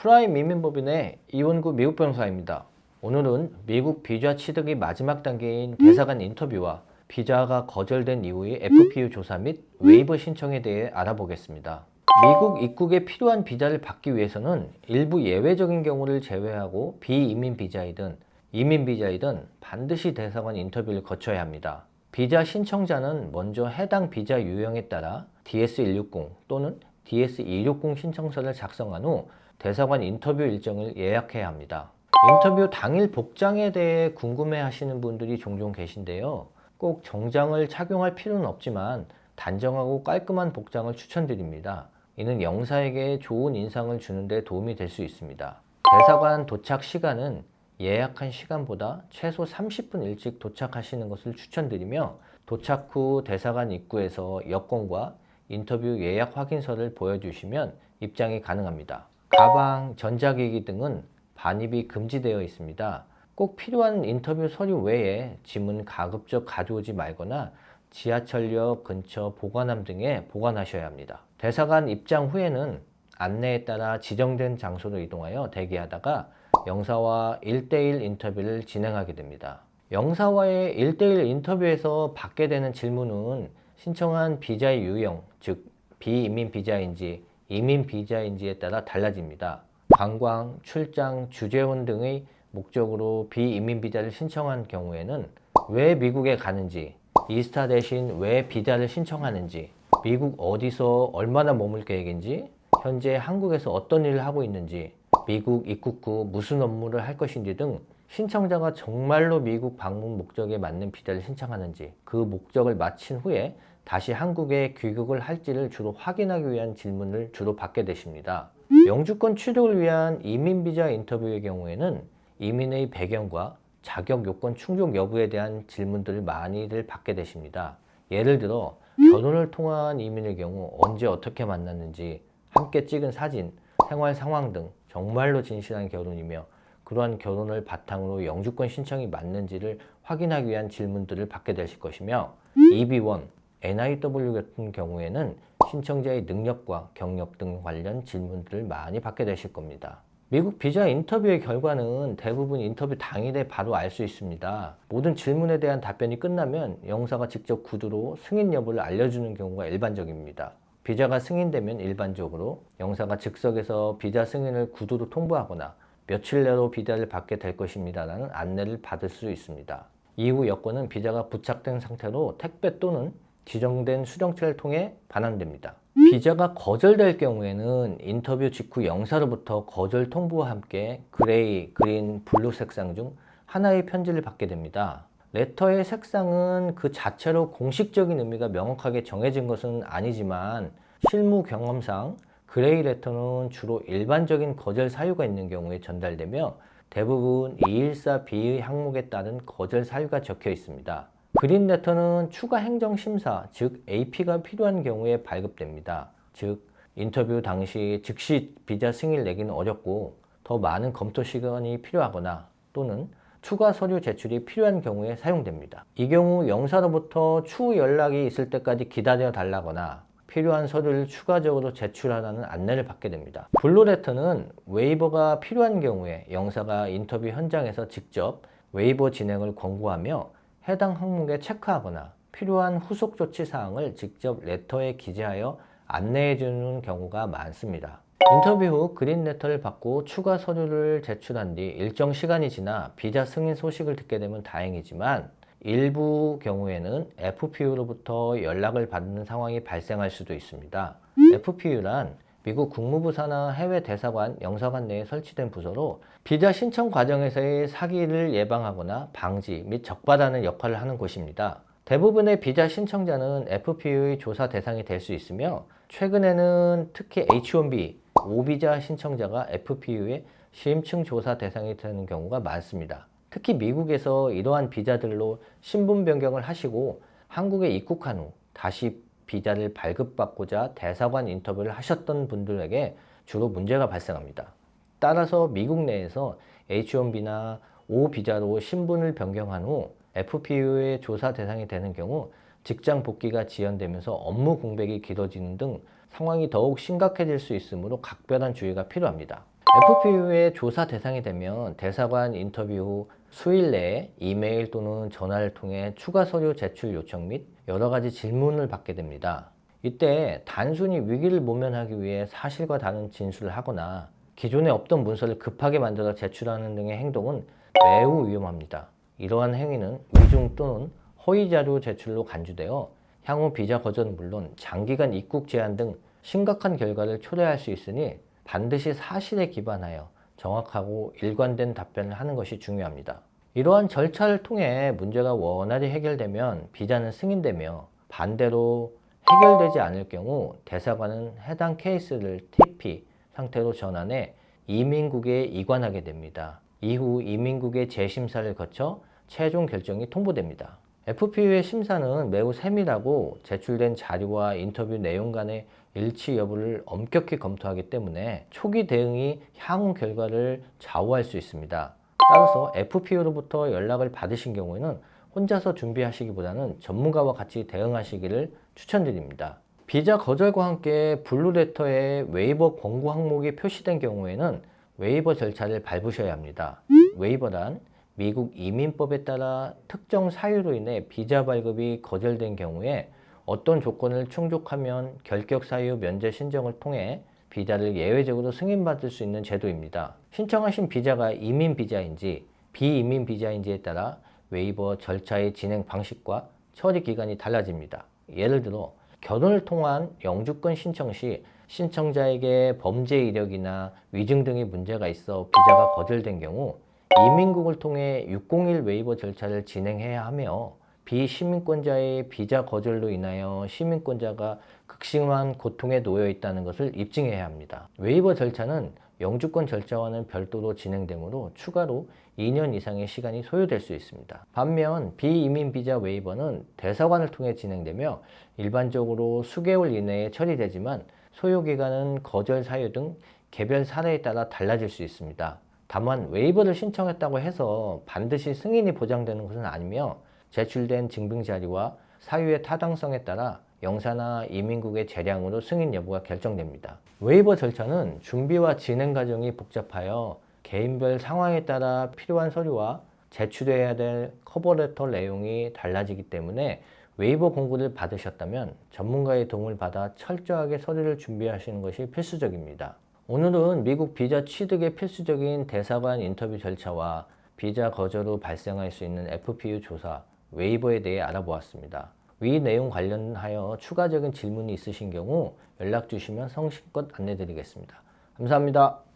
프라임 이민법인의 이원구 미국 변호사입니다. 오늘은 미국 비자 취득의 마지막 단계인 대사관 인터뷰와 비자가 거절된 이후의 FPU 조사 및 웨이버 신청에 대해 알아보겠습니다. 미국 입국에 필요한 비자를 받기 위해서는 일부 예외적인 경우를 제외하고 비이민 비자이든 이민 비자이든 반드시 대사관 인터뷰를 거쳐야 합니다. 비자 신청자는 먼저 해당 비자 유형에 따라 DS160 또는 DS260 신청서를 작성한 후 대사관 인터뷰 일정을 예약해야 합니다. 인터뷰 당일 복장에 대해 궁금해 하시는 분들이 종종 계신데요. 꼭 정장을 착용할 필요는 없지만 단정하고 깔끔한 복장을 추천드립니다. 이는 영사에게 좋은 인상을 주는데 도움이 될 수 있습니다. 대사관 도착 시간은 예약한 시간보다 최소 30분 일찍 도착하시는 것을 추천드리며 도착 후 대사관 입구에서 여권과 인터뷰 예약 확인서를 보여주시면 입장이 가능합니다. 가방, 전자기기 등은 반입이 금지되어 있습니다. 꼭 필요한 인터뷰 서류 외에 짐은 가급적 가져오지 말거나 지하철역 근처 보관함 등에 보관하셔야 합니다. 대사관 입장 후에는 안내에 따라 지정된 장소로 이동하여 대기하다가 영사와 1대1 인터뷰를 진행하게 됩니다. 영사와의 1대1 인터뷰에서 받게 되는 질문은 신청한 비자의 유형, 즉 비이민 비자인지 이민 비자인지에 따라 달라집니다. 관광, 출장, 주재원 등의 목적으로 비이민 비자를 신청한 경우에는 왜 미국에 가는지, 이스타 대신 왜 비자를 신청하는지, 미국 어디서 얼마나 머물 계획인지, 현재 한국에서 어떤 일을 하고 있는지, 미국 입국 후 무슨 업무를 할 것인지 등 신청자가 정말로 미국 방문 목적에 맞는 비자를 신청하는지 그 목적을 마친 후에 다시 한국에 귀국을 할지를 주로 확인하기 위한 질문을 주로 받게 되십니다. 영주권 취득을 위한 이민 비자 인터뷰의 경우에는 이민의 배경과 자격 요건 충족 여부에 대한 질문들을 많이들 받게 되십니다. 예를 들어 결혼을 통한 이민의 경우 언제 어떻게 만났는지 함께 찍은 사진, 생활 상황 등 정말로 진실한 결혼이며 그러한 결혼을 바탕으로 영주권 신청이 맞는지를 확인하기 위한 질문들을 받게 되실 것이며 EB1, NIW 같은 경우에는 신청자의 능력과 경력 등 관련 질문들을 많이 받게 되실 겁니다. 미국 비자 인터뷰의 결과는 대부분 인터뷰 당일에 바로 알 수 있습니다. 모든 질문에 대한 답변이 끝나면 영사가 직접 구두로 승인 여부를 알려주는 경우가 일반적입니다. 비자가 승인되면 일반적으로 영사가 즉석에서 비자 승인을 구두로 통보하거나 며칠 내로 비자를 받게 될 것입니다라는 안내를 받을 수 있습니다. 이후 여권은 비자가 부착된 상태로 택배 또는 지정된 수령체를 통해 반환됩니다. 비자가 거절될 경우에는 인터뷰 직후 영사로부터 거절 통보와 함께 그레이, 그린, 블루 색상 중 하나의 편지를 받게 됩니다. 레터의 색상은 그 자체로 공식적인 의미가 명확하게 정해진 것은 아니지만 실무 경험상 그레이 레터는 주로 일반적인 거절 사유가 있는 경우에 전달되며 대부분 214B의 항목에 따른 거절 사유가 적혀 있습니다. 그린 레터는 추가 행정 심사, 즉 AP가 필요한 경우에 발급됩니다. 즉 인터뷰 당시 즉시 비자 승인을 내기는 어렵고 더 많은 검토 시간이 필요하거나 또는 추가 서류 제출이 필요한 경우에 사용됩니다. 이 경우 영사로부터 추후 연락이 있을 때까지 기다려 달라거나 필요한 서류를 추가적으로 제출하라는 안내를 받게 됩니다. 블루레터는 웨이버가 필요한 경우에 영사가 인터뷰 현장에서 직접 웨이버 진행을 권고하며 해당 항목에 체크하거나 필요한 후속 조치 사항을 직접 레터에 기재하여 안내해 주는 경우가 많습니다. 인터뷰 후 그린 레터를 받고 추가 서류를 제출한 뒤 일정 시간이 지나 비자 승인 소식을 듣게 되면 다행이지만 일부 경우에는 FPU로부터 연락을 받는 상황이 발생할 수도 있습니다. FPU란 미국 국무부 산하 해외 대사관, 영사관 내에 설치된 부서로 비자 신청 과정에서의 사기를 예방하거나 방지 및 적발하는 역할을 하는 곳입니다. 대부분의 비자 신청자는 FPU의 조사 대상이 될 수 있으며 최근에는 특히 H1B, 오비자 신청자가 FPU의 심층 조사 대상이 되는 경우가 많습니다. 특히 미국에서 이러한 비자들로 신분 변경을 하시고 한국에 입국한 후 다시 비자를 발급받고자 대사관 인터뷰를 하셨던 분들에게 주로 문제가 발생합니다. 따라서 미국 내에서 H1B나 O 비자로 신분을 변경한 후 FPU의 조사 대상이 되는 경우 직장 복귀가 지연되면서 업무 공백이 길어지는 등 상황이 더욱 심각해질 수 있으므로 각별한 주의가 필요합니다. FPU의 조사 대상이 되면 대사관 인터뷰 후 수일 내에 이메일 또는 전화를 통해 추가 서류 제출 요청 및 여러 가지 질문을 받게 됩니다. 이때 단순히 위기를 모면하기 위해 사실과 다른 진술을 하거나 기존에 없던 문서를 급하게 만들어 제출하는 등의 행동은 매우 위험합니다. 이러한 행위는 위중 또는 허위 자료 제출로 간주되어 향후 비자 거절은 물론 장기간 입국 제한 등 심각한 결과를 초래할 수 있으니 반드시 사실에 기반하여 정확하고 일관된 답변을 하는 것이 중요합니다. 이러한 절차를 통해 문제가 원활히 해결되면 비자는 승인되며 반대로 해결되지 않을 경우 대사관은 해당 케이스를 TP 상태로 전환해 이민국에 이관하게 됩니다. 이후 이민국의 재심사를 거쳐 최종 결정이 통보됩니다. FPU의 심사는 매우 세밀하고 제출된 자료와 인터뷰 내용 간의 일치 여부를 엄격히 검토하기 때문에 초기 대응이 향후 결과를 좌우할 수 있습니다. 따라서 FPU로부터 연락을 받으신 경우에는 혼자서 준비하시기보다는 전문가와 같이 대응하시기를 추천드립니다. 비자 거절과 함께 블루레터에 웨이버 권고 항목이 표시된 경우에는 웨이버 절차를 밟으셔야 합니다. 웨이버란 미국 이민법에 따라 특정 사유로 인해 비자 발급이 거절된 경우에 어떤 조건을 충족하면 결격 사유 면제 신청을 통해 비자를 예외적으로 승인받을 수 있는 제도입니다. 신청하신 비자가 이민 비자인지 비이민 비자인지에 따라 웨이버 절차의 진행 방식과 처리 기간이 달라집니다. 예를 들어 결혼을 통한 영주권 신청 시 신청자에게 범죄 이력이나 위증 등의 문제가 있어 비자가 거절된 경우 이민국을 통해 601 웨이버 절차를 진행해야 하며 비시민권자의 비자 거절로 인하여 시민권자가 극심한 고통에 놓여 있다는 것을 입증해야 합니다. 웨이버 절차는 영주권 절차와는 별도로 진행되므로 추가로 2년 이상의 시간이 소요될 수 있습니다. 반면 비이민 비자 웨이버는 대사관을 통해 진행되며 일반적으로 수개월 이내에 처리되지만 소요 기간은 거절 사유 등 개별 사례에 따라 달라질 수 있습니다. 다만 웨이버를 신청했다고 해서 반드시 승인이 보장되는 것은 아니며 제출된 증빙 자료와 사유의 타당성에 따라 영사나 이민국의 재량으로 승인 여부가 결정됩니다. 웨이버 절차는 준비와 진행 과정이 복잡하여 개인별 상황에 따라 필요한 서류와 제출해야 될 커버레터 내용이 달라지기 때문에 웨이버 공고를 받으셨다면 전문가의 도움을 받아 철저하게 서류를 준비하시는 것이 필수적입니다. 오늘은 미국 비자 취득의 필수적인 대사관 인터뷰 절차와 비자 거절 후 발생할 수 있는 FPU 조사, 웨이버에 대해 알아보았습니다. 위 내용 관련하여 추가적인 질문이 있으신 경우 연락 주시면 성심껏 안내 드리겠습니다. 감사합니다.